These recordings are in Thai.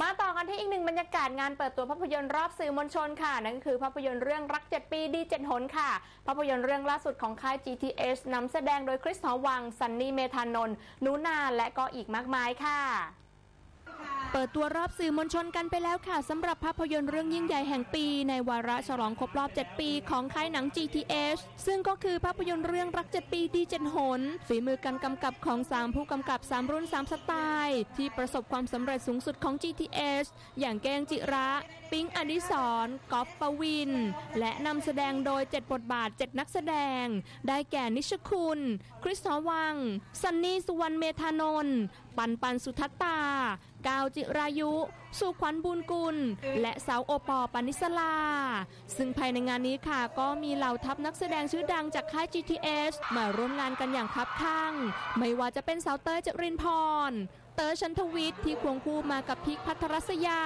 มาต่อกันที่อีกหนึ่งบรรยากาศงานเปิดตัวภาพยนตร์รอบสื่อมวลชนค่ะ นั่นก็คือภาพยนตร์เรื่องรัก 7 ปีดีเจ็ดหนค่ะ ภาพยนตร์เรื่องล่าสุดของค่าย GTS นำแสดงโดยคริสหอวัง ซันนี่เมธานนท์นูนาและก็อีกมากมายค่ะ เปิดตัวรอบสื่อมวลชนกันไปแล้วค่ะสำหรับภาพยนตร์เรื่องยิ่งใหญ่แห่งปี ในวาระฉลองครบรอบ 7 ปีของค่ายหนัง GTH ซึ่งก็คือภาพยนตร์เรื่องรัก 7 ปีดีเจนหน ฝีมือการกำกับของ 3 ผู้กำกับ 3 รุ่น 3 สไตล์ ที่ประสบความสำเร็จสูงสุดของ GTH อย่างแกงจิระปิ๊งอดิศรกอฟปวิน และนำแสดงโดย 7 บทบาท 7 นักแสดง ได้แก่นิชคุณ คริสหอวังซันนี่สุวรรณเมธานนท์ปันปันสุทัตตา กาวจิรายุ สุขวัญบุญกุล และสาวโอปอปานิสลา ซึ่งภายในงานนี้ค่ะ ก็มีเหล่าทัพนักแสดงชื่อดังจากค่าย GTS มาร่วมงานกันอย่างคับข้าง ไม่ว่าจะเป็นสาวเต้ยจรินพร เต๋อชันทวิทย์ที่ควงคู่มากับพิกพัทรัศยา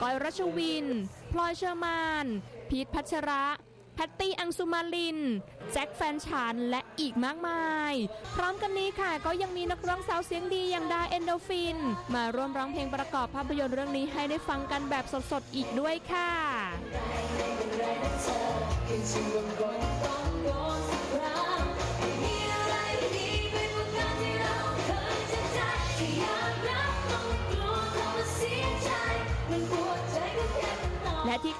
ก้อยรัชวิน พลอยเชอร์มาน พีทพัชระ แพตตี้อังสุมาลิน แจ็คแฟนฉัน และอีกมากมาย พร้อมกันนี้ค่ะก็ยังมีนักร้องสาวเสียงดีอย่างดาเอนโดฟิน มาร่วมร้องเพลงประกอบภาพยนตร์เรื่องนี้ให้ได้ฟังกันแบบสดๆอีกด้วยค่ะ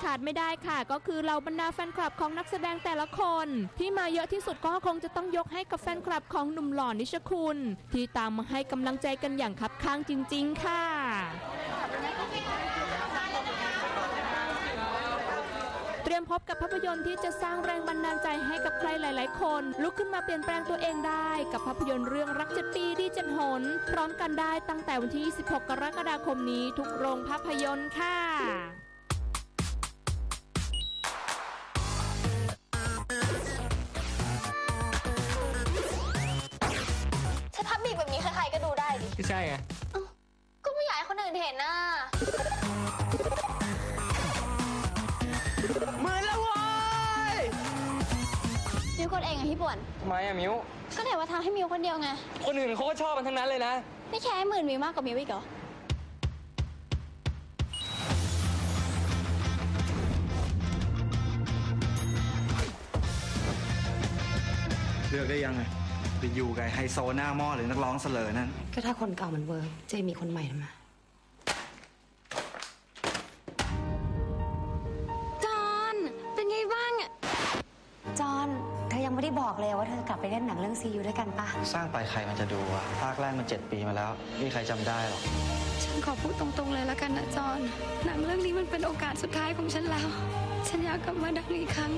ขาดไม่ได้ค่ะ ก็คือเหล่าบรรดาแฟนคลับของนักแสดงแต่ละคน ที่มาเยอะที่สุดก็คงจะต้องยกให้กับแฟนคลับของหนุ่มหล่อนิชคุณ ที่ตามมาให้กำลังใจกันอย่างคับข้างจริง ๆ ค่ะเตรียมพบกับภาพยนตร์ที่จะสร้างแรงบันดาลใจให้กับใครหลาย ๆ คน ลุกขึ้นมาเปลี่ยนแปลงตัวเองได้ กับภาพยนตร์เรื่องรักเจ็ดปีดีเจ็ดหน พร้อมกันได้ตั้งแต่วันที่ 26 กรกฎาคมนี้ทุกโรงภาพยนตร์ค่ะ ใช่ไงก็ไม่อยากให้คนอื่นเห็นน่ะหมื่นแล้วเว้ยมิวกดเองอะพี่ป่วนทำไมอะมิวก็ไหนว่าทำให้มิวคนเดียวไง คนอื่นเขาก็ชอบมันทั้งนั้นเลยนะ ไม่แค่ให้หมื่นมิวมากกว่ามิวอีกเหรอ เลือกได้ยังไงไปอยู่กับไอ้ไฮโซหน้าหม้อหรือนักร้องเสลอนั่น ก็ถ้าคนเก่ามันเวิร์กเจมีคนใหม่ทำไมจอนเป็นไงบ้างอะจอนเธอยังไม่ได้บอกเลยว่าเธอกลับไปเล่นหนังเรื่องซีอูด้วยกันปะสร้างไปใครมันจะดูอะภาคแรกมันเจ็ดปีมาแล้วไม่มีใครจำได้หรอก ฉันขอพูดตรงๆเลยแล้วกันนะจอนหนังเรื่องนี้มันเป็นโอกาสสุดท้ายของฉันแล้ว ฉันอยากกลับมาดังอีกครั้ง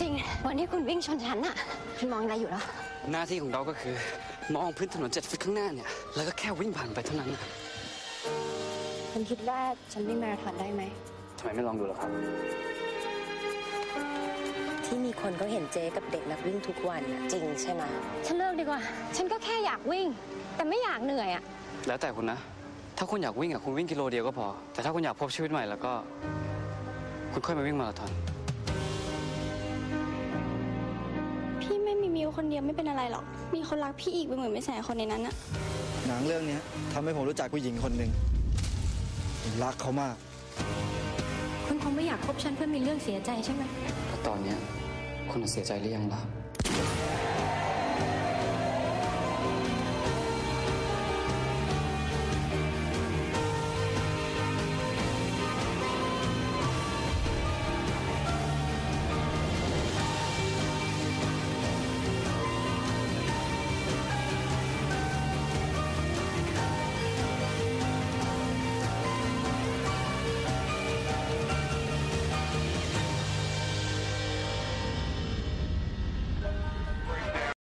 จริง วันที่คุณวิ่งชนฉันอะคุณมองอะไรอยู่เหรอหน้าที่ของเราก็คือ มองพื้นถนนเจ็ดฟุตข้างหน้าเนี่ย แล้วก็แค่วิ่งผ่านไปเท่านั้นนะคุณคิดว่าฉันวิ่งมาราธอนได้ไหมทำไมไม่ลองดูล่ะครับ ที่มีคนเขาเห็นเจ๊กับเด็กนักวิ่งทุกวันน่ะจริงใช่ไหมฉันเลิกดีกว่า ฉันก็แค่อยากวิ่ง แต่ไม่อยากเหนื่อยอะแล้วแต่คุณนะ ถ้าคุณอยากวิ่งอะคุณวิ่งกิโลเดียวก็พอ แต่ถ้าคุณอยากพบชีวิตใหม่แล้วก็ คุณค่อยมาวิ่งมาราธอน วคนเดียวไม่เป็นอะไรหรอก มีคนรักพี่อีกเป็นหมื่นไม่แสนคนในนั้นอะหนังเรื่องเนี้ยทำให้ผมรู้จักผู้หญิงคนหนึ่งผมรักเขามาก คุณคงไม่อยากคบฉันเพื่อมีเรื่องเสียใจใช่ไหมแล้วตอนเนี้ยคุณเสียใจหรือยังล่ะ